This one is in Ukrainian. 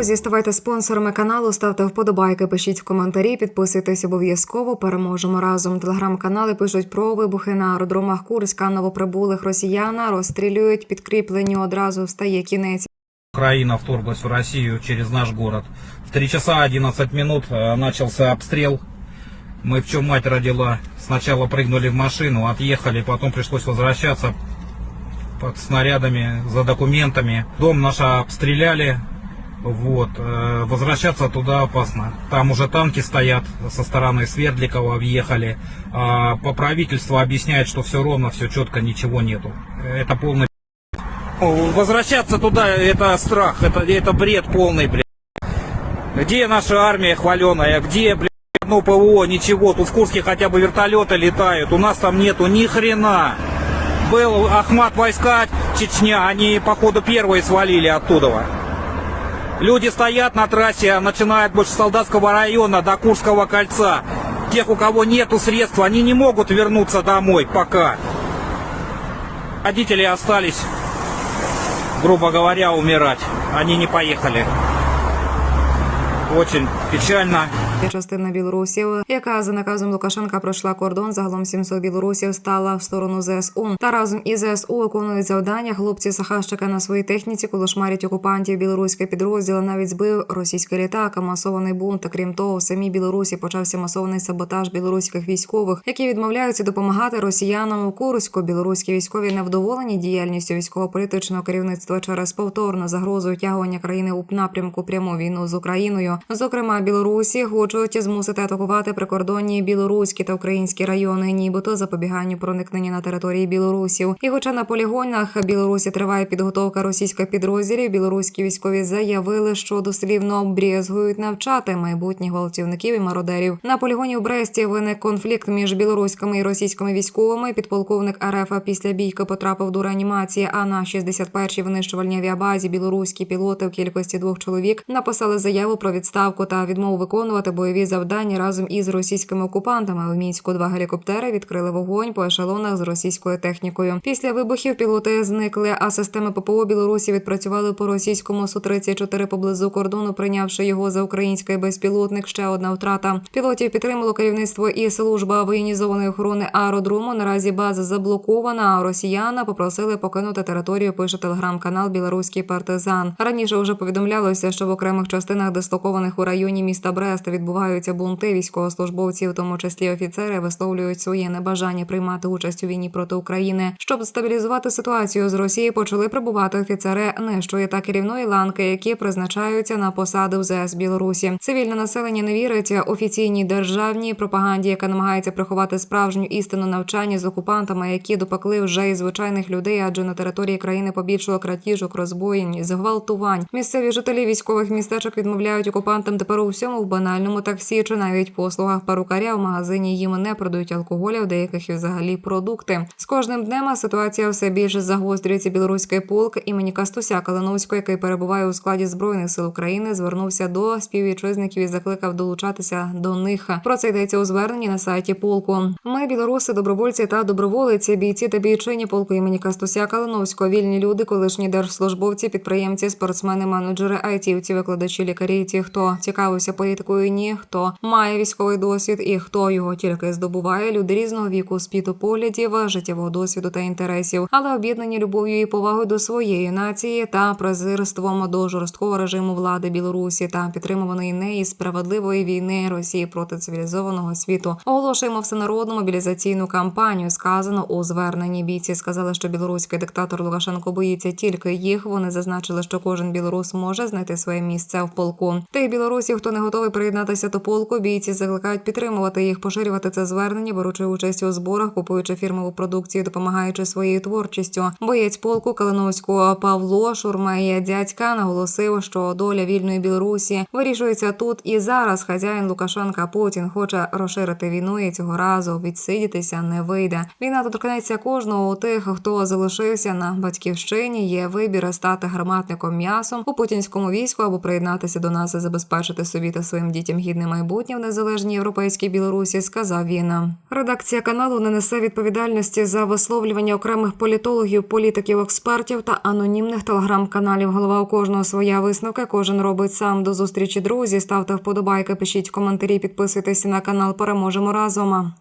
Друзі, ставайте спонсорами каналу, ставте вподобайки, пишіть в коментарі, підписуйтесь обов'язково. Переможемо разом. Телеграм-канали пишуть про вибухи на аеродромах Курська. Новоприбулих росіяна розстрілюють підкріплені. Одразу встає кінець. Украина вторглась в Россию через наш город. В 3 часа 11 минут э, начался обстрел. Мы в чем мать родила. Сначала прыгнули в машину, отъехали, потом пришлось возвращаться под снарядами, за документами. Дом наш обстреляли. Вот. э, Возвращаться туда опасно. Там уже танки стоят со стороны Свердликова, въехали. А по правительству объясняют, что все ровно, все четко, ничего нету. Это полный Возвращаться туда это страх, это, это бред полный, блядь. Где наша армия хваленая? Где, блядь, ну ПВО? Ничего, тут в Курске хотя бы вертолеты летают, у нас там нету ни хрена. Был Ахмат войска Чечня, они походу первые свалили оттуда. Люди стоят на трассе, начинают больше Солдатского района до Курского кольца. Тех, у кого нету средств, они не могут вернуться домой пока. Родители остались грубо говоря, умирать. Они не поехали. Очень печально. Частина білорусів, яка за наказом Лукашенка пройшла кордон, загалом 700 білорусів стала в сторону ЗСУ. Та разом із ЗСУ виконують завдання. Хлопці Сахащика на своїй техніці, коли шмарять окупантів білоруське підрозділи, навіть збив російський літак, масований бунт. Крім того, в самій Білорусі почався масований саботаж білоруських військових, які відмовляються допомагати росіянам у Курську. Білоруські військові невдоволені діяльністю військово-політичного керівництва через повторну загрозу втягування країни у напрямку пряму війну з Україною. Зокрема, Білорусі хочуть змусити атакувати прикордонні білоруські та українські райони, нібито запобіганню проникнення на території білорусів. І хоча на полігонах Білорусі триває підготовка російських підрозділів, білоруські військові заявили, що дослівно брезгують навчати майбутніх гвалтівників і мародерів. На полігоні в Бресті виник конфлікт між білоруськими і російськими військовими. Підполковник РФ після бійки потрапив до реанімації. А на 61-й винищувальній авіабазі білоруські пілоти в кількості двох чоловік написали заяву про відставку та відмову виконувати бойові завдання разом із російськими окупантами. У мінську два гелікоптери відкрили вогонь по ешелонах з російською технікою. Після вибухів пілоти зникли, а системи ППО Білорусі відпрацювали по російському су 34 поблизу кордону, прийнявши його за український безпілотник. Ще одна втрата. Пілотів підтримало керівництво і служба воєнізованої охорони аеродрому. Наразі база заблокована. А росіяна попросили покинути територію. Пише телеграм-канал Білоруський партизан. Раніше вже повідомлялося, що в окремих частинах дислокованих у районі міста Брест відбуваються бунти. Військовослужбовці, в тому числі офіцери, висловлюють своє небажання приймати участь у війні проти України. Щоб стабілізувати ситуацію з Росії, почали прибувати офіцери нижчої та керівної ланки, які призначаються на посади в ЗС Білорусі. Цивільне населення не вірить офіційній державній пропаганді, яка намагається приховати справжню істину навчання з окупантами, які допекли вже і звичайних людей, адже на території країни побільшало крадіжок, розбоєнь, зґвалтувань. Місцеві жителі військових містечок відмовляють окупантам тепер у всьому в банальному таксі чи навіть послугах перукаря в магазині їм не продають алкоголя, в деяких і взагалі продукти. З кожним днем ситуація все більше загострюється. Білоруський полк імені Кастуся Калиновського, який перебуває у складі збройних сил України, звернувся до співвітчизників і закликав долучатися до них. Про це йдеться у зверненні на сайті полку. Ми, білоруси, добровольці та доброволиці, бійці та бійчині полку імені Кастуся Калиновського, вільні люди, колишні держслужбовці, підприємці, спортсмени, менеджери, айтівці, викладачі, лікарі, ті, хто цікавився політикою, ні хто має військовий досвід і хто його тільки здобуває. Люди різного віку, спітопоглядів, життєвого досвіду та інтересів, але об'єднані любов'ю і повагою до своєї нації та презирством до жорсткого режиму влади Білорусі та підтримуваної неї справедливої війни Росії проти цивілізованого світу. Оголошуємо всенародну мобілізаційну кампанію. Сказано у зверненні бійці. Сказали, що білоруський диктатор Лукашенко боїться тільки їх. Вони зазначили, що кожен білорус може знайти своє місце в полку. Тих білорусів, хто не готовий приєднатися до полку, бійці закликають підтримувати їх, поширювати це звернення, беручи участь у зборах, купуючи фірмову продукцію, допомагаючи своєю творчістю. Боєць полку Калиновського Павло Шурмея дядька наголосив, що доля вільної Білорусі вирішується тут і зараз. Хазяїн Лукашенка Путін хоче розширити війну і цього разу відсидітися не вийде. Війна доторкнеться кожного у тих, хто залишився на батьківщині. Є вибір стати гарматником м'ясом у путінському війську або приєднатися до нас і забезпечити собі та своїм дітям гідне майбутнє в незалежній європейській Білорусі, сказав він. Редакція каналу не несе відповідальності за висловлювання окремих політологів, політиків, експертів та анонімних телеграм-каналів. Голова у кожного своя висновка. Кожен робить сам. До зустрічі, друзі. Ставте вподобайки, пишіть коментарі, підписуйтесь на канал. Переможемо разом.